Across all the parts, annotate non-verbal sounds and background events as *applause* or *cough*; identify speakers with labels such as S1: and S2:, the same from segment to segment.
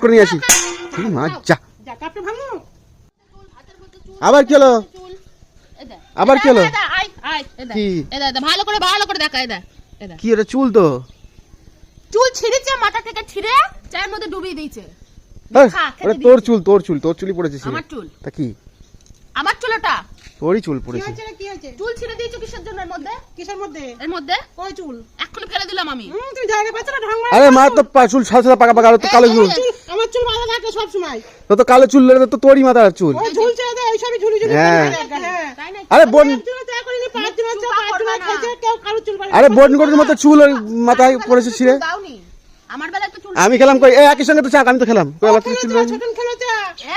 S1: করে নিয়ে আসি। মা যা
S2: ভাঙো
S1: আবার কি হলো?
S3: চুল
S1: আবার কি হলো? কি?
S3: ভালো করে ভালো করে দেখা
S1: এটা চুল তো?
S3: চুল ছিঁড়েছে মাথা থেকে ছিঁড়ে চায়ের মধ্যে ডুবিয়ে দিয়েছে।
S1: ওটা তোর চুল তোর চুল তোর চুলই পড়েছে
S3: আমার চুল।
S1: তা কি?
S3: আমার চুল ওটা?
S1: তোরই চুল পড়েছে।
S2: কি হয়েছে?
S3: চুল ছিঁড়ে দিয়েছ কিসের জন্য এর মধ্যে?
S2: কিসের মধ্যে?
S3: এর মধ্যে?
S2: ওই চুল?
S3: এক্ষুনি ফেলে দিলাম আমি।
S2: তুমি জায়গা পাচ্ছ না ঢং
S1: আরে মা তো চুল সাদা সাদা পাকা পাকা আর তো কালো চুল।
S2: চুল আমার চুল মাথা থাকে সব সময়
S1: তো তো কালো চুল তো তোরই মাথার চুল।
S2: ওই ঝুলি ঝুলি
S1: হ্যাঁ।
S2: হ্যাঁ।
S3: তাই না।
S1: আরে বোন আরে গরুর মতো চুল মাথায় পড়েছে ছিঁড়ে।
S3: আমার বেলায় তো চুল
S1: আমি খেলাম কই? একই সঙ্গে তো চা আমি তো খেলাম। কই আবার চুল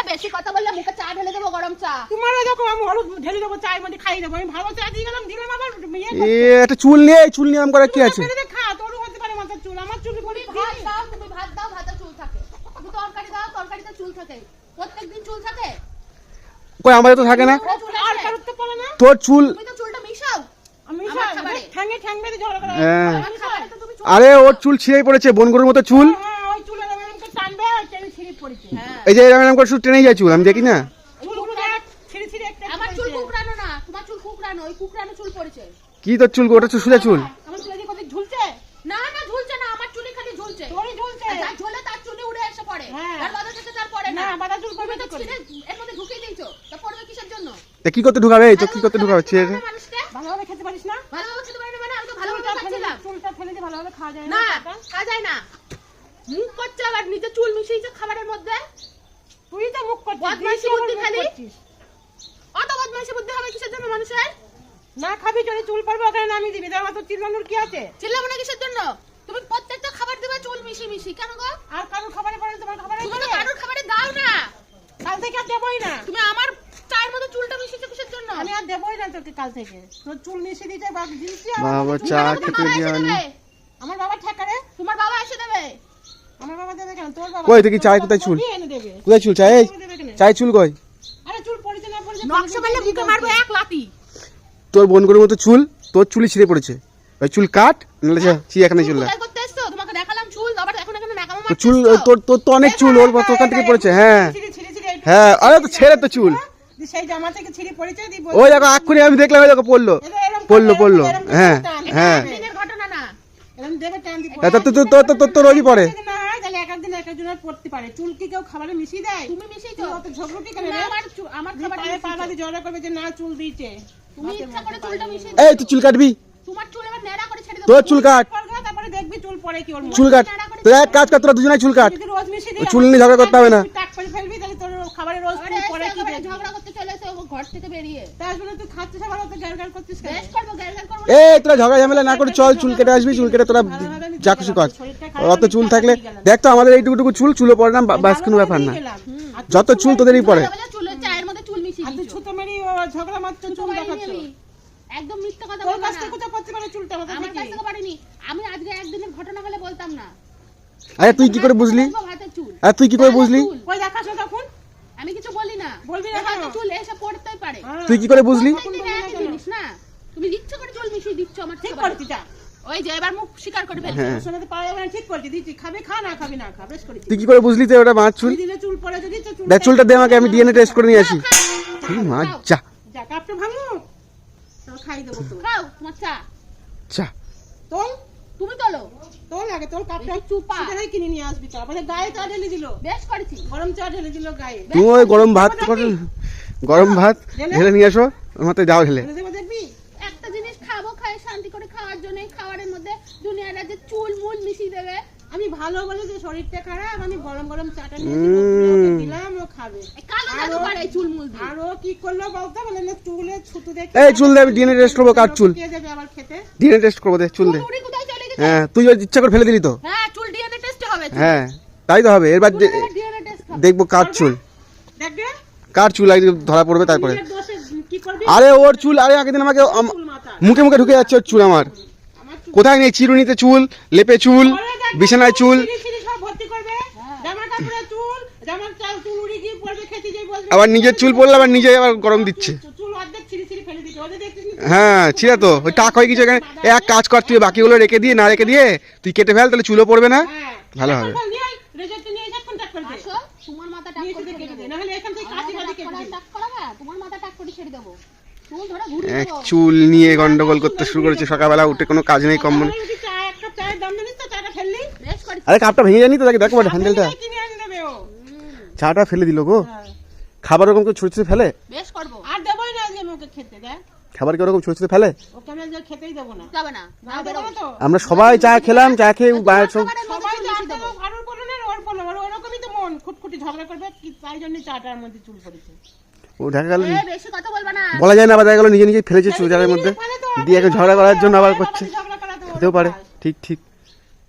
S3: বেশি কথা বললে মুখে চা ঢেলে দেবো গরম
S2: তোমার দেখো আমি হলুদ ঢেলে দেবো চায়ের মধ্যে খাইয়ে দেবো আমি ভালো চা দিয়ে গেলাম দিলাম আবার
S1: এ একটা চুল নিয়ে চুল নিয়ে আম করার কি আছে?
S2: খা তোরও হতে পারে মাথার চুল আমার চুল বলি
S3: ভাত দাও তুমি ভাত দাও ভাতে চুল থাকে। তুমি তরকারি দাও তরকারিতে চুল থাকে। প্রত্যেকদিন চুল থাকে?
S1: কই আমাদের তো থাকে না।
S2: আর কারোর তো পড়ে না।
S1: তোর চুল
S3: তুমি তো চুলটা মিশাও।
S2: আমি
S3: আমার
S2: ঠ্যাঙ্গে ঠ্যাং ঝগড়া করে
S1: হ্যাঁ।
S3: আমার খাবারে তো তুমি চুল
S1: আরে ওর চুল ছিঁড়েই পড়েছে বোন গরুর মতো চুল।
S2: হ্যাঁ করে ছিঁড়ে পড়েছে।
S3: হ্যাঁ।
S1: এই যে এরকম করে শুধু টেনেই যায় চুল আমি দেখি না
S2: চুলগুলো দেখ ছিঁড়ে ছিঁড়ে একটা
S3: আমার চুল
S2: পড়েছে।
S3: কুকরানো না তোমার চুল কুকরানো ওই কুকরানো চুল পড়েছে।
S1: কি তোর চুল ওটা চুল সোজা চুল।
S2: আমার চুলে যে কোথায় ঝুলছে?
S3: না না ঝুলছে না আমার চুলি খালি ঝুলছে।
S2: তোরই ঝুলছে।
S3: আর যার ঝোলে তার চুলি উড়ে এসে পড়ে।
S2: হ্যাঁ।
S3: আর বাধা থেকে তার পড়ে না।
S2: চুল
S3: তুমি তো? ছিঁড়ে এর মধ্যে ঢুকিয়ে দিয়েছ। তা পড়বে কিসের জন্য?
S1: তা কি করতে ঢুকাবে? তো কি করতে ঢুকাবে? ছিঁড়ে
S3: ভালোভাবে
S2: খেতে পারিস না?
S3: ভালোভাবে খেতে পারি না মানে আমি তো ভালোভাবে খাচ্ছিলাম।
S2: চুলটা ফেলে দিয়ে ভালোভাবে খাওয়া যায়
S3: না
S2: না
S3: খাওয়া যায় না। মুখ করছে আবার নিজে চুল মিশিয়েছে খাবারের মধ্যে।
S2: তুই তো মুখ করছিস
S3: বদমাইশি বুদ্ধি খালি। অত বদমাইশি বুদ্ধি হবে কিসের জন্য মানুষের?
S2: না খাবি চলে চুল পারবে ওখানে নামিয়ে দিবি। তার তো চিল্লানোর কি আছে।
S3: চিল্লাবো না কিসের জন্য? তুমি প্রত্যেকটা খাবার দেবে চুল মিশি মিশি কেন গো?
S2: আর কারোর খাবারে পড়ে তোমার খাবারে
S3: তুমি? কারোর খাবারে দাও না।
S2: কাল থেকে আর দেবই না।
S3: তুমি আমার চায়ের মধ্যে চুলটা মিশিয়েছো কিসের জন্য?
S2: আমি আর দেবই না তোকে কাল থেকে। তোর চুল মিশিয়ে দিতে বা দিচ্ছি
S1: বাবা চা খেতে
S3: দেবে।
S2: আমার বাবা ঠেকারে
S3: তোমার বাবা এসে দেবে।
S2: আমার বাবা দেবে কেন? তোর বাবা
S1: কই দেখি চায় কোথায় চুল?
S2: কি
S1: কোথায় চুল?
S2: দেবে
S1: চাই চুল কই?
S2: আরে চুল পড়েছে না পড়েছে
S3: নকশা মারলে মুখে মারবো এক লাতি।
S1: তোর বোন গরুর মতো চুল তোর চুলই ছিঁড়ে পড়েছে। ওই চুল কাট নাহলে যা চি এখানে চুল না
S3: কোথায় করতে এসছো? তোমাকে দেখালাম চুল আবার এখন এখানে নাকামো
S1: তোর চুল তোর তোর তো অনেক চুল ওর ওখান থেকে পড়েছে হ্যাঁ।
S2: ছিঁড়ে ছিঁড়ে ছিঁড়ে
S1: হ্যাঁ আরে তো ছেড়ে তো চুল।
S2: দিয়ে সেই জামা থেকে ছিঁড়ে পড়েছে দিয়ে বলছে,
S1: ওই দেখো এক্ষুনি আমি দেখলাম ওই দেখো পড়ল। পড়ল পড়ল। হ্যাঁ হ্যাঁ। তা তো তো- তো- তো- তো- তো রোজই পড়ে।
S2: যদি না হয় তাহলে এক একদিন এক একজনের পড়তে পারে। চুল কি কেউ খাবারে মিশিয়ে দেয়?
S3: তুমি মিশিয়েছো
S2: তুই অত কেন
S3: আমার আমার খাবার
S2: পায়ে পা ঝগড়া করবে যে না চুল দিয়েছে।
S3: তুমি ইচ্ছা করে চুলটা মিশিয়ে
S1: এই। তুই চুল কাটবি?
S3: তোমার চুল এবার ন্যাড়া করে ছেড়ে দেবো।
S1: তোর চুল কাট।
S2: চুল পড়ে কি ওর মধ্যে।
S1: চুল কাট। তোর এক কাজ কর তোরা দুজনে চুল কাট। চুল নিয়ে ঝগড়া করতে হবে না।
S2: তুই চুল
S3: চলে
S2: তুই
S1: এই তোরা ঝগড়া ঝামেলা না করে চল চুল কেটে আসবি চুল কেটে তোরা যা খুশি কর। অত চুল থাকলে দেখ তো আমাদের এইটুকুটুকু চুল চুলও পড়ে না বা- বাস কোনো ব্যাপার না।
S2: তুই
S1: যত চুল তোদেরই পড়ে
S3: বলে চুলের চায়ের মধ্যে চুল মিশিয়ে
S2: আর তুই ছুতো মেরি ঝগড়া মারছো চুল দেখাচ্ছ।
S3: একদম মিথ্যা কথা
S2: তোর কাছ থেকে কোথাও করতে পারে চুলটা মাথা
S3: আমার কাছ
S2: থেকে
S3: থেকে পারিনি। আমি আজকে একদিনের ঘটনা হলে বলতাম না।
S1: আরে তুই কি করে বুঝলি? আর তুই কি করে বুঝলি?
S3: চুল।
S2: ওই দেখাস না তখন।
S3: আমি কিছু বলি না।
S2: বলবি না কেন?
S3: চুল এসে পড়তেই পারে।
S1: তুই কি করে বুঝলি?
S3: জিনিস না। তুমি ইচ্ছে করে চুল মিশিয়ে দিচ্ছ আমার
S2: ঠিক
S3: খাবারে।
S2: যা।
S3: ওই যে এবার মুখ স্বীকার করে ফেলছে।
S1: হ্যাঁ
S2: শোনাতে পারা যাবে না ঠিক করেছি। দিচ্ছি খাবে? খা না খাবি না খা বেশ করেছি।
S1: তুই কি করে বুঝলি তো ওটা মাছ চুল?
S2: দুই চুল পড়ে যদি চুল
S1: চুলটা দে আমাকে আমি ডিএনএ টেস্ট করে নিয়ে আসি। এই মা যা।
S2: যা কাপটা ভাঙো। তো খাই দেবো তো।
S3: খাও তোমার চা।
S1: যা
S2: তোল
S3: তুমি তোলো।
S2: তোল আগে তোল কাপটা।
S3: চুপা।
S2: সেটাই কিনে নিয়ে আসবি তো। আমাদের গায়ে চা ঢেলে দিল।
S3: বেশ করেছি।
S2: গরম চা ঢেলে দিল গায়ে।
S1: তুমি ওই গরম ভাত করে গরম ভাত ঢেলে। নিয়ে এসো। আমার যাও ঢেলে।
S2: দেখবি?
S3: একটা জিনিস খাব খাই শান্তি করে খাওয়ার জন্য খাবারের মধ্যে দুনিয়ার যে চুল মুল মিশিয়ে দেবে।
S2: আমি ভালো বলে যে শরীরটা খারাপ আমি গরম গরম চাটা নিয়ে দিলাম ও খাবে। আরো- ও কি করল বলতো? বলে না চুলে ছুতু দেখে
S1: এই চুল দে আমি ডিএনএ টেস্ট করব কার চুল
S2: কে যাবে আবার খেতে।
S1: ডিএনএ টেস্ট করব দে চুল দে। হ্যাঁ তুই ওই ইচ্ছা করে ফেলে দিলি তো।
S3: হ্যাঁ চুল ডিএনএ টেস্ট হবে
S1: হ্যাঁ তাই তো হবে। এবার দেখব কার চুল।
S2: দেখবে?
S1: কার চুল আগে ধরা পড়বে তারপরে। আরে ওর চুল আরে আগের দিন আমাকে মুখে মুখে ঢুকে যাচ্ছে ওর চুল আমার। কোথায় নেই? চিরুনিতে চুল লেপে চুল। বিছানায় চুল। আবার নিজের চুল পড়লে আবার নিজে আবার গরম দিচ্ছে? হ্যাঁ ছিল তো। ওই টাক হয়ে গেছে এখানে। এক কাজ কর তুই বাকিগুলো রেখে দিয়ে না রেখে দিয়ে তুই কেটে ফেল তাহলে চুলও পড়বে না।
S2: হ্যাঁ।
S1: ভালো হবে। এক চুল নিয়ে গন্ডগোল করতে শুরু করেছে। সকালবেলা উঠে কোনো কাজ নেই কম মনে
S2: তাহলে যদি চা এক কাপ চায়ের দাম জানিস তো? চাটা ফেললি?
S1: আরে কাপটা ভেঙে জানি তো? দেখো দেখো হ্যান্ডেলটা চাটা ফেলে দিল গো।
S2: হ্যাঁ।
S1: খাবার ওরকম করে ছুঁড়ে ছুঁড়ে ফেলে?
S3: বেশ করব।
S2: আর দেবোই না আজকে ওকে খেতে দেখ।
S1: খাবার কি ওরকম ছুঁড়ে ছুঁড়ে ফেলে?
S2: ওকে আমি আজকে খেতেই দেবো না।
S3: যাবে না।
S2: না দেবো না তো
S1: আমরা সবাই চা খেলাম চা খেয়ে বাইরে সব
S2: সবাই
S3: চুল
S2: মন। চুল
S1: ও দেখা গেল।
S3: এ, বেশি কথা বলবা না।
S1: বলা যায় না আবার দেখা গেল নিজে নিজে ফেলেছে চুলজারের মধ্যে। দিয়ে ঝগড়া করার জন্য আবার করছে। হতেও পারে। ঠিক ঠিক।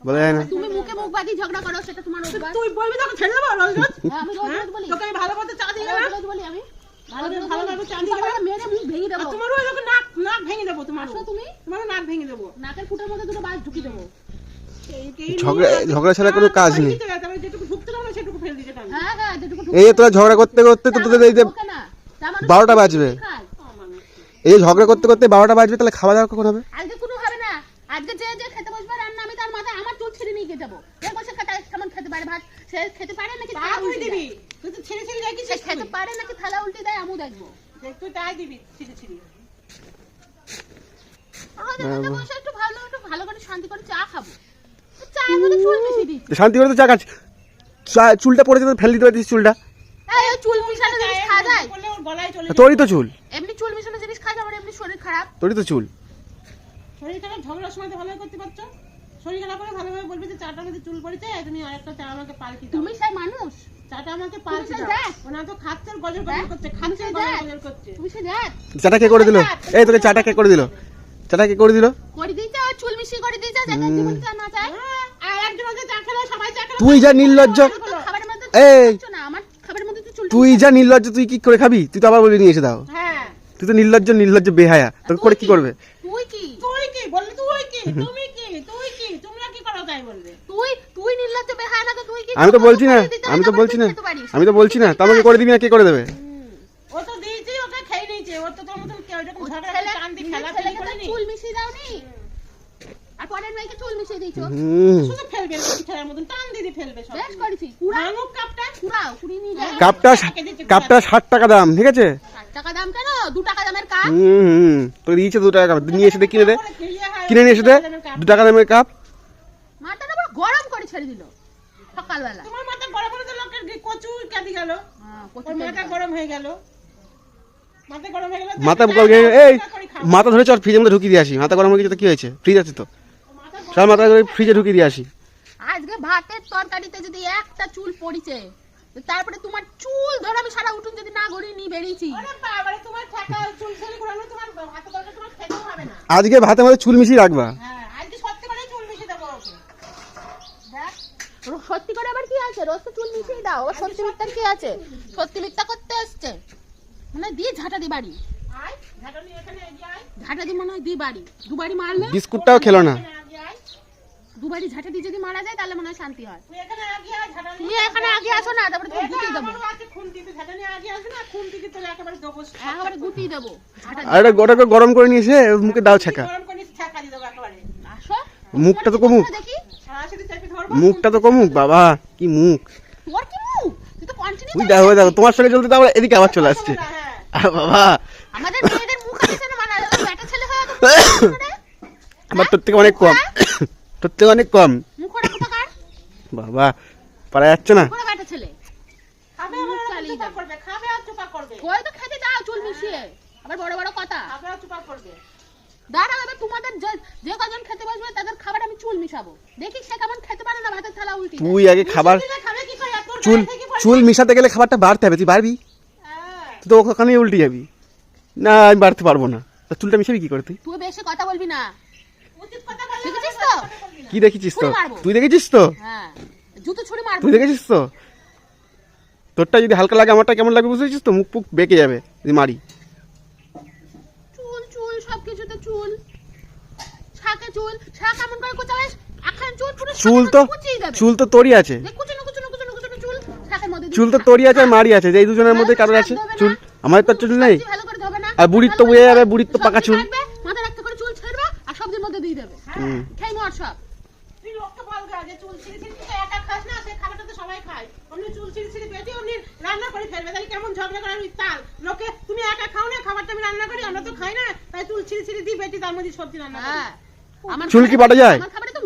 S1: বলা যায় না।
S3: তুমি মুখে মুখ বাদি ঝগড়া করো সেটা তোমার অভ্যাস।
S2: তুই বলবি তোকে ছেড়ে দেবো রোজ রোজ?
S3: হ্যাঁ, আমি রোজ বলি।
S2: তোকে আমি ভালো মতো চা দিই না
S3: রোজ রোজ বলি আমি। ভালো
S2: ভালো-
S3: রোজ
S2: ভালোভাবে
S3: বলি।
S2: চা দিয়ে
S3: তোমার মেরে মুখ ভেঙে দেবো।
S2: তোমারও এরকম নাক নাক ভেঙে দেবো তোমার
S3: আসো তুমি।
S2: তোমারও নাক ভেঙে দেবো।
S3: নাকের ফুটের মধ্যে দুটো বাস ঢুকিয়ে দেবো।
S2: এই- এই
S1: ঝগড়া ছাড়া কোনো কাজ নেই।
S3: হ্যাঁ হ্যাঁ
S1: এই তোরা ঝগড়া করতে করতে তো তোদের এই যে বারোটা বাজবে। এই ঝগড়া করতে করতে বারোটা বাজবে তাহলে খাওয়া দাওয়া কখন হবে?
S3: আজকে যে যে খেতে বসবে রান্না আমি তার মাথায় আমার চুল ছিঁড়ে নিয়ে যাব। দেখো সে খেতে কেমন খেতে পারে ভাত? সে খেতে পারে নাকি থালা
S2: তুই
S3: উল্টে
S2: দিবি। তুই তো ছিঁড়ে ছিঁড়ে রাখিস
S3: সে খেতে পারে নাকি থালা উল্টে দেয় আমু দেখব।
S2: দেখ তুই তাই দিবি ছিঁড়ে ছিঁড়ে।
S3: বসে একটু ভালো একটু ভালো করে শান্তি করে চা খাব।
S1: শান্তি করে তো চা খাচ্ছি। চুলটা পড়ে যেতে ফেলে দিতে পারছিস চুলটা?
S3: এই চুল মিশানো জিনিস খাওয়া যায়?
S2: করলে ওর গলায় চলে
S1: তোরই তো চুল।
S3: এমনি চুল মিশানো জিনিস খাই আমার এমনি শরীর খারাপ?
S1: তোরই তো চুল।
S2: শরীর খারাপ ঝগড়ার সময় তো ভালোই করতে পারছ। শরীর খারাপ করে ভালোভাবে বলবে যে চাটার মধ্যে চুল পড়েছে তুমি আরেকটা চা আমাকে পাল্টি দাও।
S3: তুমি সেই মানুষ?
S2: চাটা আমাকে পাল্টি দাও। ওনা তো খাচ্ছে আর গজর গজর করছে খাচ্ছে আর
S3: দেখ।
S2: গজর করছে।
S3: তুমি সে জাত?
S1: চাটা কে করে দিল? এই তোকে চাটা কে করে দিল? চাটা কে করে দিল?
S3: করে দিয়েছে ওই চুল মিশিয়ে করে দিয়েছে যাতে জীবন না চায়
S2: হ্যাঁ, আর একজন চা খেলে সবাই চা খেলে
S1: তুই যা নির্লজ্জ। এই।
S3: চুল না আমার খাবারের মধ্যে তো চুল
S1: তুই যা নির্লজ্জ তুই কি করে খাবি? তুই তো আবার বলে নিয়ে এসে দাও।
S2: হ্যাঁ।
S1: তুই তো নির্লজ্জ নির্লজ্জ বেহায়া। তোকে করে কি করবে
S3: তুই কি
S2: তুই কি বললি তুই কি তুমি কি? তুই কি? তোমরা কি করো তাই বলবে?
S3: তুই তুই নির্লজ্জ বেহায়া তুই কি
S1: আমি তো বলছি না আমি তো বলছি না আমি তো বলছি না তো আমাকে করে দিবি না কে করে দেবে?
S2: ও তো দিয়েছি ওকে খেয়ে নিয়েছে ও তো তোর মতন কেউ এরকম ঝগড়া দিয়ে খেলা
S3: খেলে করে
S2: নি
S3: চুল মিশিয়ে দাওনি? আর পরের মেয়েকে চুল মিশিয়ে দিয়েছ?
S2: শুধু ফেলবে খেলার মতন টান দিয়ে দিয়ে ফেলবে সব।
S3: বেশ করেছি। কুড়াও।
S2: কাপটা
S3: কুড়াও কুড়িয়ে নিয়ে যাও।
S1: কাপটা টাকা দাম ঠিক আছে?
S3: টাকা দাম কেন? দু টাকা দামের কাপ।
S1: হুম হুম তোকে দিয়েছে দু টাকা কাপ নিয়ে এসে দে কিনে দে।
S2: কিনে
S1: নিয়ে এসে দে। দু টাকা দামের কাপ।
S3: মাথাটা পুরো গরম করে ছেড়ে দিল সকালবেলা।
S2: তোমার মাথা গরম হলে তো লোকের কচু কাঁদি গেল।
S3: হ্যাঁ,
S2: মাথা গরম হয়ে গেল। মাথা গরম হয়ে গেল
S1: মাথা এই মাথা ধরে চল ফ্রিজের মধ্যে ঢুকিয়ে দিয়ে আসি। মাথা গরম হয়ে গেছে তো কি হয়েছে? ফ্রিজ আছে তো? চল মাথা করে ফ্রিজে ঢুকিয়ে দিয়ে আসি।
S3: আজকে ভাতের তরকারিতে যদি একটা চুল পড়িছে তারপরে তোমার চুল ধরে আমি সারা উঠুন যদি না গড়িয়ে নিয়ে বেরিয়েছি।
S2: তোমার ঠাকা চুল ছেলে ঘোরানো তোমার হাতে দরকার তোমার খেতেও হবে না।
S1: আজকে ভাতের মধ্যে চুল মিশিয়ে রাখবা।
S2: হ্যাঁ আজকে সত্যি করে চুল মিশিয়ে দেবো
S3: দেখ, সত্যি করে আবার কি আছে? রোজ তো চুল মিশিয়ে দাও আবার সত্যি মিথ্যার কি আছে? সত্যি মিথ্যা করতে আসছে মানে দিয়ে ঝাঁটা দি বাড়ি। ঝাঁটা দি মনে হয় দি বাড়ি। দুবারই মারলে?
S1: বিস্কুটটাও খেলো না।
S2: আয়
S3: দুবারই ঝাঁটা দিয়ে যদি মারা যায় তাহলে মনে হয় শান্তি হয়।
S2: তুই এখানে এগিয়ে আয় ঝাঁটানি
S3: তুমি এখানে আগে আসো না তারপরে তুমি গুটিয়ে দেবো।
S2: একেবারে
S3: গুটিয়ে দেবো। ঝাঁটা
S1: আর এটা গোটা করে গরম করে নিয়ে এসে মুখে দাও ছাকা
S2: গরম করে ছাকা দিয়ে দেবো একেবারে।
S3: আসো।
S1: মুখটা তো কমুক।
S3: দেখি
S2: সরাসরি চেপে ধরবো।
S1: মুখটা তো কমুক বাবা কি মুখ।
S3: তোর কি মুখ? তুই তো কন্টিনিউ
S1: তুই দেখো দেখো তোমার সঙ্গে চলতে তো এদিকে আবার চলে আসছে।
S2: হ্যাঁ।
S1: বাবা।
S3: আমাদের মেয়েদের মুখ আছে না মানে বেটা ছেলে হয়ে *coughs* তো
S1: আমার তোর থেকে অনেক কম। তোর থেকে অনেক কম। বাবা পারা যাচ্ছে না।
S3: কোন বেটা ছেলে।
S2: খাবে
S3: মুখ
S2: আবার
S3: চালিয়ে
S2: চুপা
S3: যাবে।
S2: করবে খাবে আর চুপা করবে।
S3: কই তো খেতে দাও চুল বড় বড় কথা।
S2: খাবে আর চুপা করবে।
S3: দাঁড়াও এবার তোমাদের যে যে কজন খেতে বসবে তাদের খাবার আমি চুল মিশাবো। দেখি সে কেমন খেতে পারে না ভাতের থালা উল্টি।
S1: তুই আগে খাবার চুল? চুল মিশাতে গেলে খাবারটা বাড়তে হবে তুই পারবি
S2: হ্যাঁ,
S1: তুই তো ওখানেই উল্টে যাবি। না আমি বাড়তে পারব না। চুলটা মিশাবি কি করে তুই?
S3: তুই বেশি কথা বলবি না। দেখেছিস তো?
S1: কি দেখেছিস তো? তুই দেখেছিস তো?
S3: হ্যাঁ। জুতো ছুরি মারবো।
S1: তুই দেখেছিস তো? তোরটা যদি হালকা লাগে আমারটা কেমন লাগবে বুঝতে পারছিস তো? মুখ পুক বেঁকে যাবে যদি মারি।
S3: চুল চুল সবকিছুতে চুল। ছাকে চুল। ছাক এমন করে কোচাবে আখান চুল পুরো
S1: চুল তো চুল তো তোরই আছে।
S3: চুল
S1: তো তোরই আছে আর মারি আছে। যে এই দুজনের মধ্যে কারোর আছে চুল। আমার তো চুল নেই। আর বুড়ির তো বুঝে যাবে বুড়ির তো পাকা চুল
S3: থাকবে, মাথায় একটা করে চুল ছেড়বে আর সবজির মধ্যে খেয়ে মর সব।
S2: তুই লোককে বল গা যে চুল ছিঁড়ে ছিঁড়ে তুই একা খাস না সে খাবারটা তো সবাই খায়। অমনি চুল ছিঁড়ে ছিঁড়ে বেটে অমনি করে ফেলবে। তাহলে কেমন ঝগড়া করার তাল? লোকে তুমি একা খাও না খাবারটা আমি রান্না করি আমরা তো খাই না। তাই চুল ছিঁড়ি ছিঁড়ি দিই বেটি তার মধ্যে সবজি রান্না করি।
S3: হ্যাঁ। আমার
S1: চুল কি বাটা যায়?
S3: আমার খাবারে তো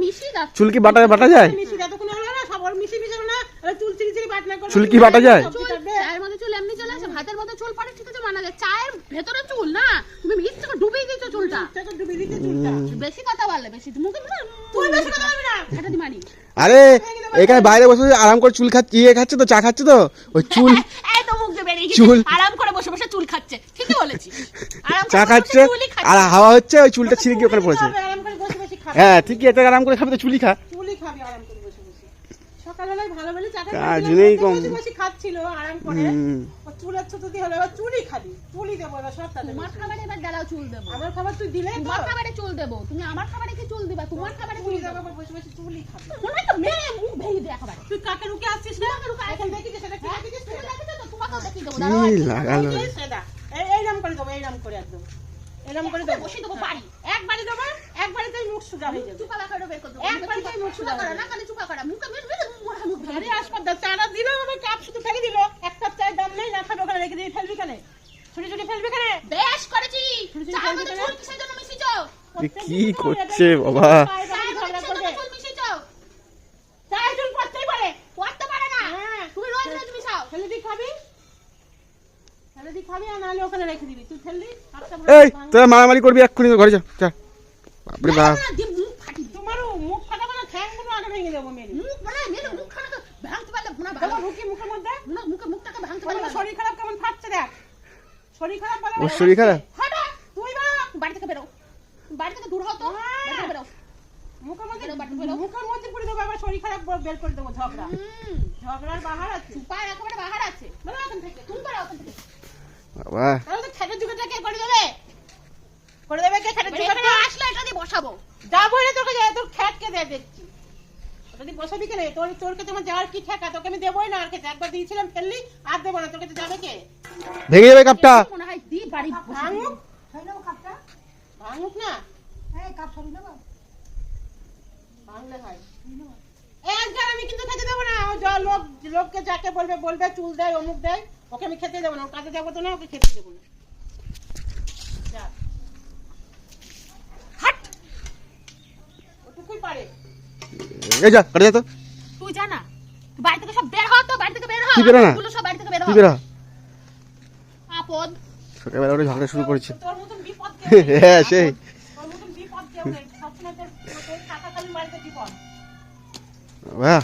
S1: চুল কি বাটা বাটা যায়?
S2: মিশি হলো না সব মিশি মিশে না চুল ছিঁড়ি ছিঁড়ি বাটনা করে।
S1: চুল কি বাটা যায়?
S3: চায়ের মধ্যে চুল এমনি চলে আসে? ভাতের মধ্যে চুল পড়ে ঠিক আছে মানা যায়। চায়ের ভেতরে চুল না? তুমি মিক্স করে ডুবিয়ে দিচ্ছ চুলটা।
S2: ডুবিয়ে দিতে চুলটা।
S3: বেশি কথা বললে বেশি মুখে
S2: তুই বেশি কথা বলবি না।
S3: এটা দি মানি
S1: আরে এখানে বাইরে বসে আরাম করে চুল খাচ্ছে ইয়ে খাচ্ছে তো চা খাচ্ছে তো? ওই চুল *laughs*
S3: এই তো মুখ দিয়ে বেরিয়ে
S1: চুল।
S3: আরাম করে বসে বসে চুল খাচ্ছে। ঠিকই করে
S1: চা খাচ্ছে। আর হাওয়া হচ্ছে ওই চুলটা ছিঁড়ে গিয়ে ওখানে পড়েছে। হ্যাঁ ঠিকই এটা আরাম করে খাবে তো চুলি খা
S2: চুলি খাবি আরাম করে বসে বসে সকালবেলায় ভালো বলে চাটা
S1: কাজ নেই কম।
S2: বসে বসে খাচ্ছিল আরাম করে।
S1: হুম।
S2: ও চুলের হলো এবার চুলি খাবি চুলি দেবো এবার সব
S3: তোমার খাবারে এবার গেলাও চুল দেবো।
S2: আমার খাবার তুই দিলে
S3: তোমার খাবারে চুল দেবো। তুমি আমার খাবারে কি চুল দিবা? তোমার খাবারে চুল দেবো
S2: দেবো। বসে বসে চুলি খাবি।
S3: মনে তো মেয়ে মুখ ভেঙে দেয় খাবারে।
S2: তুই কাকে রুকে আসছিস না এখন দেখি যে সেটা কি দেখেছিস
S3: তুমি দেখেছ তো? তোমাকেও দেখিয়ে দেবো। দাঁড়াও।
S1: লাগালো
S2: সেটা। এই এইরকম করে দেবো এইরকম করে একদম। এরকম করে দেবো।
S3: বসিয়ে দেবো বাড়ি।
S2: একবারে দেবো একবারেতেই মুখ সুজা হয়ে যাবে
S3: চুপা বাঁকাটা বের করে দেবো।
S2: একবার
S3: চুপা-
S2: তাই মুখ শুকাবে।
S3: করা না, খালি চুপা করা। মুখে বের বের
S2: আরে
S3: দেবো।
S2: আসপাত দিল আমার কাপ শুধু ফেলে দিল। এক কাপ দাম নেই না খাবে ওখানে রেখে দিয়ে ফেলবি কেনে ছুটি ছুটি ফেলবি কেনে
S3: বেশ করেছি।
S2: ছোট ছোট
S3: চার মধ্যে
S2: ফেলবি
S3: কিসের জন্য মিশিয়েছো?
S1: কি করছে বাবা।
S2: হ্যাঁ।
S3: তুমি রোজ রোজ
S2: ফেলে খাবি। ফেলে খাবি আর নাহলে ওখানে রেখে দিবি। তুই ফেললি কাপটা
S1: এই তোরা মারামারি করবি এক্ষুনি ঘরে যা যা। বাপরে বাপ।
S2: তোমারও মুখ ফাটাবো না আগে ভেঙে দেবো মেরে
S3: মুখখানা তো ভাঙতে পারলে ভুনা
S2: দেখো
S3: ভালো।
S2: ঢুকি মুখের মধ্যে?
S3: মুখে মুখটাকে ভাঙতে
S2: বলো, শরীর খারাপ কেমন ফাটছে দেখ? শরীর খারাপ বলে
S1: ওর শরীর খারাপ?
S3: হাঁটো।
S2: তুই বা।
S3: বাড়ি থেকে বেরো। বাড়ি থেকে দূর হতো বেরো।
S2: মুখের মধ্যে
S3: বেরো, বাড়ি বেরো।
S2: মুখের মধ্যে পুড়ে দেবো আবার শরীর খারাপ বের করে দেবো ঝগড়া। ঝগড়ার বাহার আছে।
S3: একেবারে বাহার আছে।
S2: বলো ওখান থেকে
S3: তুমি করো ওখান থেকে।
S1: বাবা।
S2: তাহলে তো খেটের যুগেটা কে করে দেবে। করে দেবে কে
S3: আসলে এটা দিয়ে বসাবো।
S2: যাব রে তোকে তোর খ্যাট কে দেয় দেখছি। দিয়ে বসাবি কেন? তোর তোর কাছে আমার যাওয়ার কি ঠেকা? তোকে আমি দেবোই না আর খেতে। একবার দিয়েছিলাম ফেললি আর দেবো না। তোর কাছে যাবে কে?
S1: ভেঙে যাবে কাপটা।
S3: মনে হয় দি বাড়ি বসে
S2: ভাঙুক। ভাঙুক না? ভাঙলে হয়। একবার আমি কিন্তু খেতে দেবো না। যা লোক লোককে যাকে বলবে বলবে চুল দেয় অমুক দেয় ওকে আমি খেতে দেবো না। ওর কাছে যাব তো না ওকে খেতে দেবো না। যা।
S1: এই যা কাটে যা তো।
S3: তুই যা না। বাড়ি থেকে সব বের হ তো বাড়ি থেকে বের হ।
S1: কি বের না?
S3: সব বাড়ি থেকে বের হ।
S1: তুই হ
S3: আপদ।
S1: সকালবেলা ওটা ঝগড়া শুরু করেছে।
S2: তোর মতন বিপদ
S1: হ্যাঁ সেই।
S2: তোর মতন বিপদ কেউ নেই। সবসময় তোর তোর থাকাকালীন মারতে বিপদ।
S1: বাবা।